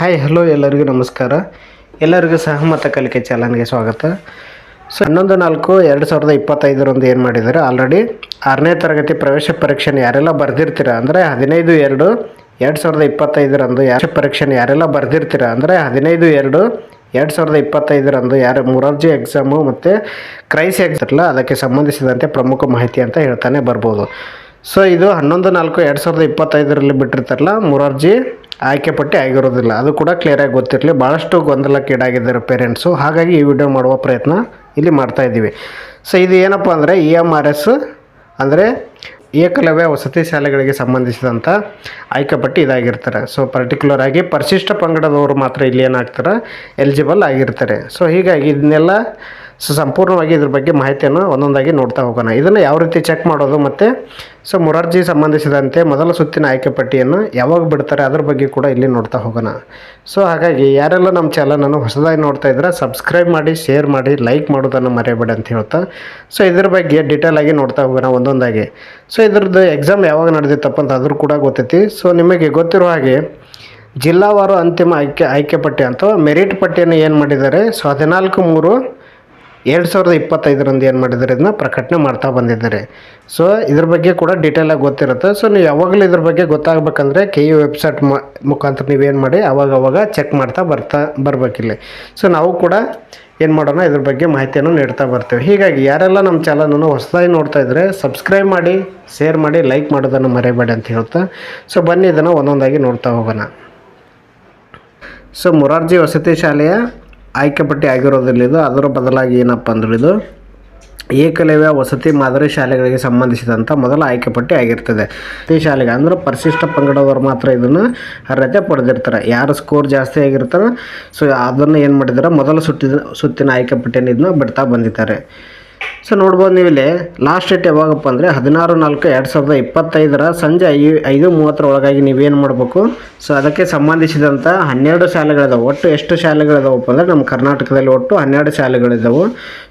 Hi hello ಎಲ್ಲರಿಗೂ ನಮಸ್ಕಾರ. ಎಲ್ಲರಿಗೂ ಸಹಮತ ಕಲಿಕೆ ಚಾಲನ್ಗೆ ಸ್ವಾಗತ. ಸೊ ಹನ್ನೊಂದು ನಾಲ್ಕು ಎರಡು ಸಾವಿರದ ಇಪ್ಪತ್ತೈದರಂದು ಏನು ಮಾಡಿದ್ದಾರೆ ಆಲ್ರೆಡಿ ಆರನೇ ತರಗತಿ ಪ್ರವೇಶ ಪರೀಕ್ಷೆ ಯಾರೆಲ್ಲ ಬರೆದಿರ್ತೀರ ಅಂದರೆ ಹದಿನೈದು ಎರಡು ಎರಡು ಸಾವಿರದ ಇಪ್ಪತ್ತೈದರಂದು ಯಾರ ಪರೀಕ್ಷೆನ ಯಾರೆಲ್ಲ ಬರೆದಿರ್ತೀರ ಅಂದರೆ ಹದಿನೈದು ಎರಡು ಎರಡು ಸಾವಿರದ ಇಪ್ಪತ್ತೈದರಂದು ಯಾರು ಮುರಾರ್ಜಿ ಎಕ್ಸಾಮು ಮತ್ತು ಕ್ರೈಸ್ ಎಕ್ಸಾಮ್ ಅದಕ್ಕೆ ಸಂಬಂಧಿಸಿದಂತೆ ಪ್ರಮುಖ ಮಾಹಿತಿ ಅಂತ ಹೇಳ್ತಾನೆ ಬರ್ಬೋದು. ಸೊ ಇದು ಹನ್ನೊಂದು ನಾಲ್ಕು ಎರಡು ಸಾವಿರದ ಇಪ್ಪತ್ತೈದರಲ್ಲಿ ಬಿಟ್ಟಿರ್ತಾರಲ್ಲ, ಮುರಾರ್ಜಿ ಆಯ್ಕೆ ಪಟ್ಟಿ ಆಗಿರೋದಿಲ್ಲ. ಅದು ಕೂಡ ಕ್ಲಿಯರಾಗಿ ಗೊತ್ತಿರಲಿ. ಭಾಳಷ್ಟು ಗೊಂದಲಕ್ಕೀಡಾಗಿದ್ದಾರೆ ಪೇರೆಂಟ್ಸು ಹಾಗಾಗಿ ಈ ವಿಡಿಯೋ ಮಾಡುವ ಪ್ರಯತ್ನ ಇಲ್ಲಿ ಮಾಡ್ತಾ ಇದ್ದೀವಿ. ಸೊ ಇದು ಏನಪ್ಪ ಅಂದರೆ, ಇ ಎಂ ಆರ್ ಎಸ್ ಅಂದರೆ ಏಕಲವ್ಯ ವಸತಿ ಶಾಲೆಗಳಿಗೆ ಸಂಬಂಧಿಸಿದಂಥ ಆಯ್ಕೆ ಪಟ್ಟಿ ಇದಾಗಿರ್ತಾರೆ. ಸೊ ಪರ್ಟಿಕ್ಯುಲರ್ ಆಗಿ ಪರಿಶಿಷ್ಟ ಪಂಗಡದವರು ಮಾತ್ರ ಇಲ್ಲಿ ಏನಾಗ್ತಾರೆ ಎಲಿಜಿಬಲ್ ಆಗಿರ್ತಾರೆ. ಸೊ ಹೀಗಾಗಿ ಇದನ್ನೆಲ್ಲ ಸೊ ಸಂಪೂರ್ಣವಾಗಿ ಇದ್ರ ಬಗ್ಗೆ ಮಾಹಿತಿಯನ್ನು ಒಂದೊಂದಾಗಿ ನೋಡ್ತಾ ಹೋಗೋಣ. ಇದನ್ನು ಯಾವ ರೀತಿ ಚೆಕ್ ಮಾಡೋದು ಮತ್ತು ಸೊ ಮೊರಾರ್ಜಿ ಸಂಬಂಧಿಸಿದಂತೆ ಮೊದಲ ಸುತ್ತಿನ ಆಯ್ಕೆ ಪಟ್ಟಿಯನ್ನು ಯಾವಾಗ ಬಿಡ್ತಾರೆ ಅದ್ರ ಬಗ್ಗೆ ಕೂಡ ಇಲ್ಲಿ ನೋಡ್ತಾ ಹೋಗೋಣ. ಸೊ ಹಾಗಾಗಿ ಯಾರೆಲ್ಲ ನಮ್ಮ ಚಾನಲನ್ನು ಹೊಸದಾಗಿ ನೋಡ್ತಾ ಇದ್ರೆ ಸಬ್ಸ್ಕ್ರೈಬ್ ಮಾಡಿ ಶೇರ್ ಮಾಡಿ ಲೈಕ್ ಮಾಡೋದನ್ನು ಮರೆಯಬೇಡಿ ಅಂತ ಹೇಳ್ತಾ ಸೊ ಇದ್ರ ಬಗ್ಗೆ ಡೀಟೇಲ್ ಆಗಿ ನೋಡ್ತಾ ಹೋಗೋಣ ಒಂದೊಂದಾಗಿ. ಸೊ ಇದ್ರದ್ದು ಎಕ್ಸಾಮ್ ಯಾವಾಗ ನಡೆದಿತ್ತಪ್ಪ ಅಂತ ಅದ್ರ ಕೂಡ ಗೊತ್ತೈತಿ. ಸೊ ನಿಮಗೆ ಗೊತ್ತಿರೋ ಹಾಗೆ ಜಿಲ್ಲಾವಾರು ಅಂತಿಮ ಆಯ್ಕೆ ಆಯ್ಕೆ ಪಟ್ಟಿ ಅಂತ ಮೆರಿಟ್ ಪಟ್ಟಿಯನ್ನು ಏನು ಮಾಡಿದ್ದಾರೆ ಸೊ ಹದಿನಾಲ್ಕು ಮೂರು ಎರಡು ಸಾವಿರದ ಇಪ್ಪತ್ತೈದರಂದು ಏನು ಮಾಡಿದ್ದಾರೆ? ಇದನ್ನ ಪ್ರಕಟಣೆ ಮಾಡ್ತಾ ಬಂದಿದ್ದಾರೆ. ಸೊ ಇದ್ರ ಬಗ್ಗೆ ಕೂಡ ಡೀಟೇಲಾಗಿ ಗೊತ್ತಿರುತ್ತೆ. ಸೊ ನೀವು ಯಾವಾಗಲೂ ಇದ್ರ ಬಗ್ಗೆ ಗೊತ್ತಾಗಬೇಕಂದ್ರೆ ಕೆ ಯು ವೆಬ್ಸೈಟ್ ಮುಖಾಂತರ ನೀವೇನು ಮಾಡಿ? ಅವಾಗ ಅವಾಗ ಚೆಕ್ ಮಾಡ್ತಾ ಬರ್ತಾ ಬರಬೇಕಿಲ್ಲಿ. ಸೊ ನಾವು ಕೂಡ ಏನು ಮಾಡೋಣ? ಇದ್ರ ಬಗ್ಗೆ ಮಾಹಿತಿಯನ್ನು ನೀಡ್ತಾ ಬರ್ತೇವೆ. ಹೀಗಾಗಿ ಯಾರೆಲ್ಲ ನಮ್ಮ ಚಾನಲನ್ನು ಹೊಸದಾಗಿ ನೋಡ್ತಾ ಇದ್ದರೆ ಸಬ್ಸ್ಕ್ರೈಬ್ ಮಾಡಿ ಶೇರ್ ಮಾಡಿ ಲೈಕ್ ಮಾಡೋದನ್ನು ಮರೆಯಬೇಡಿ ಅಂತ ಹೇಳ್ತಾ. ಸೊ ಬನ್ನಿ, ಇದನ್ನು ಒಂದೊಂದಾಗಿ ನೋಡ್ತಾ ಹೋಗೋಣ. ಸೊ ಮೊರಾರ್ಜಿ ವಸತಿ ಶಾಲೆಯ ಆಯ್ಕೆ ಪಟ್ಟಿ ಇದು, ಅದರ ಬದಲಾಗಿ ಏನಪ್ಪ ಅಂದ್ರೆ ಇದು, ಏಕಲವ್ಯ ವಸತಿ ಮಾದರಿ ಶಾಲೆಗಳಿಗೆ ಸಂಬಂಧಿಸಿದಂಥ ಮೊದಲ ಆಯ್ಕೆ ಪಟ್ಟಿ ಆಗಿರ್ತದೆ. ಈ ಶಾಲೆಗೆ ಅಂದ್ರೆ ಪರಿಶಿಷ್ಟ ಪಂಗಡದವರು ಮಾತ್ರ ಇದನ್ನು ಅರ್ಹತೆ ಪಡೆದಿರ್ತಾರೆ. ಯಾರು ಸ್ಕೋರ್ ಜಾಸ್ತಿ ಆಗಿರ್ತಾರೆ ಸೊ ಅದನ್ನು ಏನು ಮಾಡಿದ್ದಾರೆ ಮೊದಲ ಸುತ್ತಿನ ಸುತ್ತಿನ ಆಯ್ಕೆ ಪಟ್ಟಿಯನ್ನು ಇದನ್ನ ಬಿಡ್ತಾ ಬಂದಿದ್ದಾರೆ. ಸೊ ನೋಡ್ಬೋದು ನೀವು ಇಲ್ಲಿ ಲಾಸ್ಟ್ ಡೇಟ್ ಯಾವಾಗಪ್ಪ ಅಂದರೆ ಹದಿನಾರು ನಾಲ್ಕು ಎರಡು ಸಾವಿರದ ಇಪ್ಪತ್ತೈದರ ಸಂಜೆ ಐ ಐದು ಮೂವತ್ತರ ಒಳಗಾಗಿ ನೀವೇನು ಮಾಡಬೇಕು? ಸೊ ಅದಕ್ಕೆ ಸಂಬಂಧಿಸಿದಂಥ ಹನ್ನೆರಡು ಶಾಲೆಗಳಿದಾವೆ. ಒಟ್ಟು ಎಷ್ಟು ಶಾಲೆಗಳಿದಾವಪ್ಪ ಅಂದರೆ ನಮ್ಮ ಕರ್ನಾಟಕದಲ್ಲಿ ಒಟ್ಟು ಹನ್ನೆರಡು ಶಾಲೆಗಳಿದ್ದಾವೆ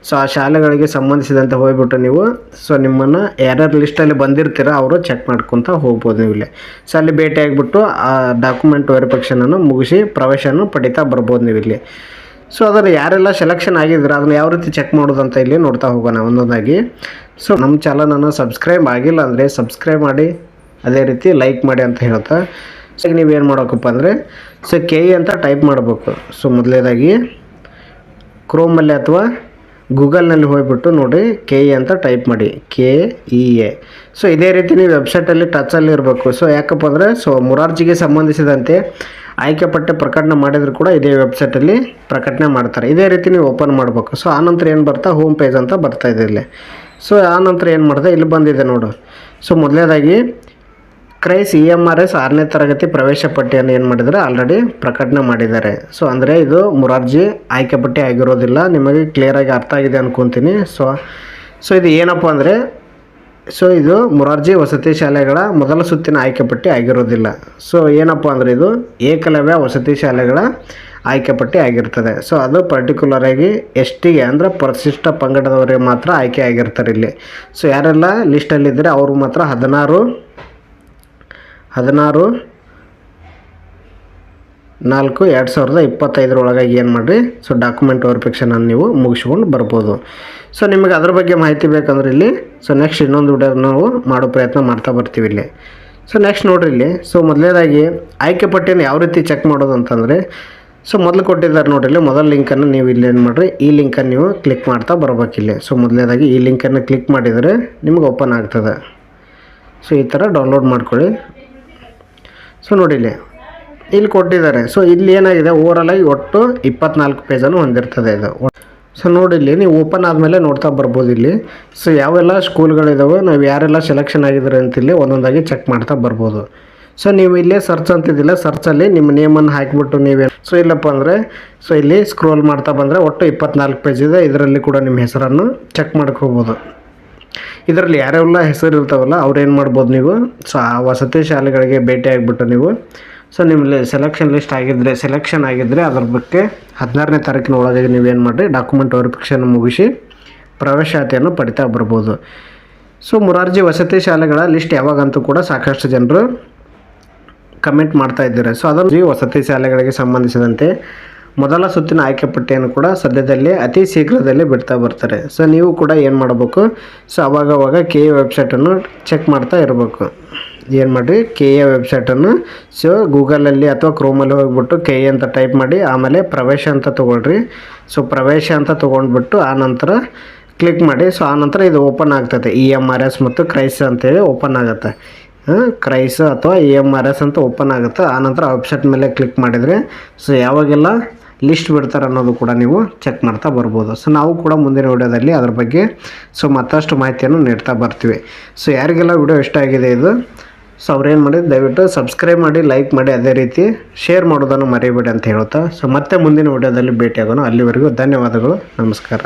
ಸೊ ಆ ಶಾಲೆಗಳಿಗೆ ಸಂಬಂಧಿಸಿದಂತೆ ಹೋಗ್ಬಿಟ್ಟು ನೀವು ಸೊ ನಿಮ್ಮನ್ನು ಯಾರ್ಯಾರು ಲಿಸ್ಟಲ್ಲಿ ಬಂದಿರ್ತೀರ ಅವರು ಚೆಕ್ ಮಾಡ್ಕೊತ ಹೋಗ್ಬೋದು ನೀವು ಇಲ್ಲಿ ಸೊ ಅಲ್ಲಿ ಭೇಟಿಯಾಗಿಬಿಟ್ಟು ಆ ಡಾಕ್ಯುಮೆಂಟ್ ವೆರಿಫಿಕೇಷನನ್ನು ಮುಗಿಸಿ ಪ್ರವೇಶವನ್ನು ಪಡಿತಾ ಬರ್ಬೋದು ನೀವು ಇಲ್ಲಿ ಸೊ ಅದನ್ನು ಯಾರೆಲ್ಲ ಸೆಲೆಕ್ಷನ್ ಆಗಿದ್ರೆ ಅದನ್ನು ಯಾವ ರೀತಿ ಚೆಕ್ ಮಾಡೋದು ಅಂತ ಇಲ್ಲಿ ನೋಡ್ತಾ ಹೋಗೋಣ ಒಂದೊಂದಾಗಿ. ಸೊ ನಮ್ಮ ಚಾನಲನ್ನು ಸಬ್ಸ್ಕ್ರೈಬ್ ಆಗಿಲ್ಲ ಅಂದರೆ ಸಬ್ಸ್ಕ್ರೈಬ್ ಮಾಡಿ, ಅದೇ ರೀತಿ ಲೈಕ್ ಮಾಡಿ ಅಂತ ಹೇಳ್ತಾ ಸೊ ನೀವು ನೀವೇನು ಮಾಡೋಕಪ್ಪ ಅಂದರೆ ಸೊ ಕೆ ಇ ಅಂತ ಟೈಪ್ ಮಾಡಬೇಕು. ಸೊ ಮೊದಲೇದಾಗಿ ಕ್ರೋಮಲ್ಲಿ ಅಥವಾ ಗೂಗಲ್ನಲ್ಲಿ ಹೋಗ್ಬಿಟ್ಟು ನೋಡಿ ಕೆ ಇ ಅಂತ ಟೈಪ್ ಮಾಡಿ. K E A. ಸೊ ಇದೇ ರೀತಿ ನೀವು ವೆಬ್ಸೈಟಲ್ಲಿ ಟಚಲ್ಲಿ ಇರಬೇಕು. ಸೊ ಯಾಕಪ್ಪ ಅಂದರೆ, ಸೊ ಮುರಾರ್ಜಿಗೆ ಸಂಬಂಧಿಸಿದಂತೆ ಆಯ್ಕೆ ಪಟ್ಟೆ ಪ್ರಕಟಣೆ ಮಾಡಿದರೂ ಕೂಡ ಇದೇ ವೆಬ್ಸೈಟಲ್ಲಿ ಪ್ರಕಟಣೆ ಮಾಡ್ತಾರೆ. ಇದೇ ರೀತಿ ನೀವು ಓಪನ್ ಮಾಡಬೇಕು. ಸೊ ಆನಂತರ ಏನು ಬರ್ತಾ, ಹೋಮ್ ಪೇಜ್ ಅಂತ ಬರ್ತಾ ಇದೆ ಇಲ್ಲಿ. ಸೊ ಆನಂತರ ಏನು ಮಾಡಿದೆ, ಇಲ್ಲಿ ಬಂದಿದೆ ನೋಡು. ಸೊ ಮೊದಲನೇದಾಗಿ KREIS E M R S ಆರನೇ ತರಗತಿ ಪ್ರವೇಶ ಪಟ್ಟಿಯನ್ನು ಏನು ಮಾಡಿದರೆ ಆಲ್ರೆಡಿ ಪ್ರಕಟಣೆ ಮಾಡಿದ್ದಾರೆ. ಸೊ ಅಂದರೆ ಇದು ಮುರಾರ್ಜಿ ಆಯ್ಕೆ ಪಟ್ಟಿ ಆಗಿರೋದಿಲ್ಲ. ನಿಮಗೆ ಕ್ಲಿಯರಾಗಿ ಅರ್ಥ ಆಗಿದೆ ಅನ್ಕೊತೀನಿ. ಸೊ ಸೊ ಇದು ಏನಪ್ಪ ಅಂದರೆ ಸೊ ಇದು ಮುರಾರ್ಜಿ ವಸತಿ ಶಾಲೆಗಳ ಮೊದಲ ಸುತ್ತಿನ ಆಯ್ಕೆ ಪಟ್ಟಿ ಆಗಿರೋದಿಲ್ಲ. ಸೊ ಏನಪ್ಪ ಅಂದರೆ ಇದು ಏಕಲವ್ಯ ವಸತಿ ಶಾಲೆಗಳ ಆಯ್ಕೆ ಪಟ್ಟಿ ಆಗಿರ್ತದೆ. ಸೊ ಅದು ಪರ್ಟಿಕ್ಯುಲರ್ ಆಗಿ ಎಷ್ಟಿಗೆ ಅಂದರೆ ಪರಿಶಿಷ್ಟ ಪಂಗಡದವರಿಗೆ ಮಾತ್ರ ಆಯ್ಕೆ ಆಗಿರ್ತಾರೆ ಇಲ್ಲಿ. ಸೊ ಯಾರೆಲ್ಲ ಲಿಸ್ಟಲ್ಲಿದ್ದರೆ ಅವರು ಮಾತ್ರ ಹದಿನಾರು ಹದಿನಾರು, ನಾಲ್ಕು, ಎರಡು ಸಾವಿರದ ಇಪ್ಪತ್ತೈದರೊಳಗಾಗಿ ಏನು ಮಾಡಿರಿ? ಸೊ ಡಾಕ್ಯುಮೆಂಟ್ ವೆರಿಫಿಕೇಷನನ್ನು ನೀವು ಮುಗಿಸ್ಕೊಂಡು ಬರ್ಬೋದು. ಸೊ ನಿಮಗೆ ಅದ್ರ ಬಗ್ಗೆ ಮಾಹಿತಿ ಬೇಕಂದ್ರೆ ಇಲ್ಲಿ ಸೊ ನೆಕ್ಸ್ಟ್ ಇನ್ನೊಂದು ವಿಡಿಯೋ ನಾವು ಮಾಡೋ ಪ್ರಯತ್ನ ಮಾಡ್ತಾ ಬರ್ತೀವಿ ಇಲ್ಲಿ. ಸೊ ನೆಕ್ಸ್ಟ್ ನೋಡಿರಿ ಇಲ್ಲಿ. ಸೊ ಮೊದಲನೇದಾಗಿ ಆಯ್ಕೆ ಪಟ್ಟಿಯನ್ನು ಯಾವ ರೀತಿ ಚೆಕ್ ಮಾಡೋದು ಅಂತಂದರೆ ಸೊ ಮೊದಲು ಕೊಟ್ಟಿದ್ದಾರೆ ನೋಡ್ರಿ ಇಲ್ಲಿ, ಮೊದಲ ಲಿಂಕನ್ನು ನೀವು ಇಲ್ಲಿ ಏನು ಮಾಡಿರಿ? ಈ ಲಿಂಕನ್ನು ನೀವು ಕ್ಲಿಕ್ ಮಾಡ್ತಾ ಬರ್ಬೇಕಿಲ್ಲಿ ಸೊ ಮೊದಲನೇದಾಗಿ ಈ ಲಿಂಕನ್ನು ಕ್ಲಿಕ್ ಮಾಡಿದರೆ ನಿಮ್ಗೆ ಓಪನ್ ಆಗ್ತದೆ. ಸೊ ಈ ಥರ ಡೌನ್ಲೋಡ್ ಮಾಡ್ಕೊಳ್ಳಿ. ಸೊ ನೋಡಿ ಇಲ್ಲಿ. ಕೊಟ್ಟಿದ್ದಾರೆ. ಸೊ ಇಲ್ಲಿ ಏನಾಗಿದೆ? ಓವರಾಲ್ ಆಗಿ ಒಟ್ಟು ಇಪ್ಪತ್ನಾಲ್ಕು ಪೇಜನ್ನು ಹೊಂದಿರ್ತದೆ ಇದು. ಸೊ ನೋಡಿ ಇಲ್ಲಿ, ನೀವು ಓಪನ್ ಆದಮೇಲೆ ನೋಡ್ತಾ ಬರ್ಬೋದು ಇಲ್ಲಿ. ಸೊ ಯಾವೆಲ್ಲ ಸ್ಕೂಲ್ಗಳಿದಾವೆ ನಾವು ಯಾರೆಲ್ಲ ಸೆಲೆಕ್ಷನ್ ಆಗಿದ್ದಾರೆ ಅಂತ ಇಲ್ಲಿ ಒಂದೊಂದಾಗಿ ಚೆಕ್ ಮಾಡ್ತಾ ಬರ್ಬೋದು. ಸೊ ನೀವು ಇಲ್ಲೇ ಸರ್ಚ್ ಅಂತಿದ್ದಿಲ್ಲ ಸರ್ಚಲ್ಲಿ ನಿಮ್ಮ ನೇಮನ್ನು ಹಾಕಿಬಿಟ್ಟು ನೀವೇ. ಸೊ ಇಲ್ಲಪ್ಪ ಅಂದರೆ ಸೊ ಇಲ್ಲಿ ಸ್ಕ್ರೋಲ್ ಮಾಡ್ತಾ ಬಂದರೆ ಒಟ್ಟು ಇಪ್ಪತ್ನಾಲ್ಕು ಪೇಜ್ ಇದೆ. ಇದರಲ್ಲಿ ಕೂಡ ನಿಮ್ಮ ಹೆಸರನ್ನು ಚೆಕ್ ಮಾಡ್ಕೋಬೋದು. ಇದರಲ್ಲಿ ಯಾರೆಲ್ಲ ಹೆಸರು ಇರ್ತಾವಲ್ಲ ಅವ್ರು ಏನು ಮಾಡ್ಬೋದು ನೀವು? ಸೊ ಆ ವಸತಿ ಶಾಲೆಗಳಿಗೆ ಭೇಟಿ ಆಗಿಬಿಟ್ಟು ನೀವು ಸೊ ನಿಮ್ಮ ಸೆಲೆಕ್ಷನ್ ಲಿಸ್ಟ್ ಆಗಿದ್ದರೆ ಸೆಲೆಕ್ಷನ್ ಆಗಿದ್ದರೆ ಅದ್ರ ಬಗ್ಗೆ ಹದಿನಾರನೇ ತಾರೀಕಿನ ನೀವು ನೀವೇನು ಮಾಡಿರಿ ಡಾಕ್ಯುಮೆಂಟ್ ವೆರಿಫಿಕೇಷನ್ ಮುಗಿಸಿ ಪ್ರವೇಶಾತಿಯನ್ನು ಪಡಿತಾ ಬರ್ಬೋದು. ಸೊ ಮುರಾರ್ಜಿ ವಸತಿ ಶಾಲೆಗಳ ಲಿಸ್ಟ್ ಯಾವಾಗಂತೂ ಕೂಡ ಸಾಕಷ್ಟು ಜನರು ಕಮೆಂಟ್ ಮಾಡ್ತಾ ಇದ್ದಾರೆ. ಸೊ ಅದನ್ನು ವಸತಿ ಶಾಲೆಗಳಿಗೆ ಸಂಬಂಧಿಸಿದಂತೆ ಮೊದಲ ಸುತ್ತಿನ ಆಯ್ಕೆ ಪಟ್ಟಿಯನ್ನು ಕೂಡ ಸದ್ಯದಲ್ಲೇ ಅತಿ ಶೀಘ್ರದಲ್ಲೇ ಬಿಡ್ತಾ ಬರ್ತಾರೆ. ಸೊ ನೀವು ಕೂಡ ಏನು ಮಾಡಬೇಕು? ಸೊ ಅವಾಗ ಅವಾಗ ಕೆ ಎ ವೆಬ್ಸೈಟನ್ನು ಚೆಕ್ ಮಾಡ್ತಾ ಇರಬೇಕು. ಏನು ಮಾಡಿರಿ? ಕೆ ಎ ವೆಬ್ಸೈಟನ್ನು ಸೊ ಗೂಗಲಲ್ಲಿ ಅಥವಾ ಕ್ರೋಮಲ್ಲಿ ಹೋಗ್ಬಿಟ್ಟು ಕೆ ಎ ಅಂತ ಟೈಪ್ ಮಾಡಿ, ಆಮೇಲೆ ಪ್ರವೇಶ ಅಂತ ತೊಗೊಳ್ರಿ. ಸೊ ಪ್ರವೇಶ ಅಂತ ತೊಗೊಂಡ್ಬಿಟ್ಟು ಆ ನಂತರ ಕ್ಲಿಕ್ ಮಾಡಿ ಸೊ ಆ ನಂತರ ಇದು ಓಪನ್ ಆಗ್ತದೆ. ಇ ಎಂ ಆರ್ ಎಸ್ ಮತ್ತು ಕ್ರೈಸ್ ಅಂತೇಳಿ ಓಪನ್ ಆಗುತ್ತೆ. ಕ್ರೈಸ್ ಅಥವಾ ಇ ಎಂ ಆರ್ ಎಸ್ ಅಂತ ಓಪನ್ ಆಗುತ್ತೆ. ಆ ನಂತರ ವೆಬ್ಸೈಟ್ ಮೇಲೆ ಕ್ಲಿಕ್ ಮಾಡಿದರೆ ಸೊ ಯಾವಾಗೆಲ್ಲ ಲಿಸ್ಟ್ ಬಿಡ್ತಾರೆ ಅನ್ನೋದು ಕೂಡ ನೀವು ಚೆಕ್ ಮಾಡ್ತಾ ಬರ್ಬೋದು. ಸೊ ನಾವು ಕೂಡ ಮುಂದಿನ ವಿಡಿಯೋದಲ್ಲಿ ಅದ್ರ ಬಗ್ಗೆ ಸೊ ಮತ್ತಷ್ಟು ಮಾಹಿತಿಯನ್ನು ನೀಡ್ತಾ ಬರ್ತೀವಿ. ಸೊ ಯಾರಿಗೆಲ್ಲ ವಿಡಿಯೋ ಇಷ್ಟ ಆಗಿದೆ ಇದು? ಸೊ ಅವ್ರೇನು ಮಾಡಿ ದಯವಿಟ್ಟು ಸಬ್ಸ್ಕ್ರೈಬ್ ಮಾಡಿ ಲೈಕ್ ಮಾಡಿ, ಅದೇ ರೀತಿ ಶೇರ್ ಮಾಡೋದನ್ನು ಮರೆಯಬೇಡಿ ಅಂತ ಹೇಳ್ತಾ. ಸೊ ಮತ್ತೆ ಮುಂದಿನ ವಿಡಿಯೋದಲ್ಲಿ ಭೇಟಿಯಾಗೋಣ. ಅಲ್ಲಿವರೆಗೂ ಧನ್ಯವಾದಗಳು. ನಮಸ್ಕಾರ.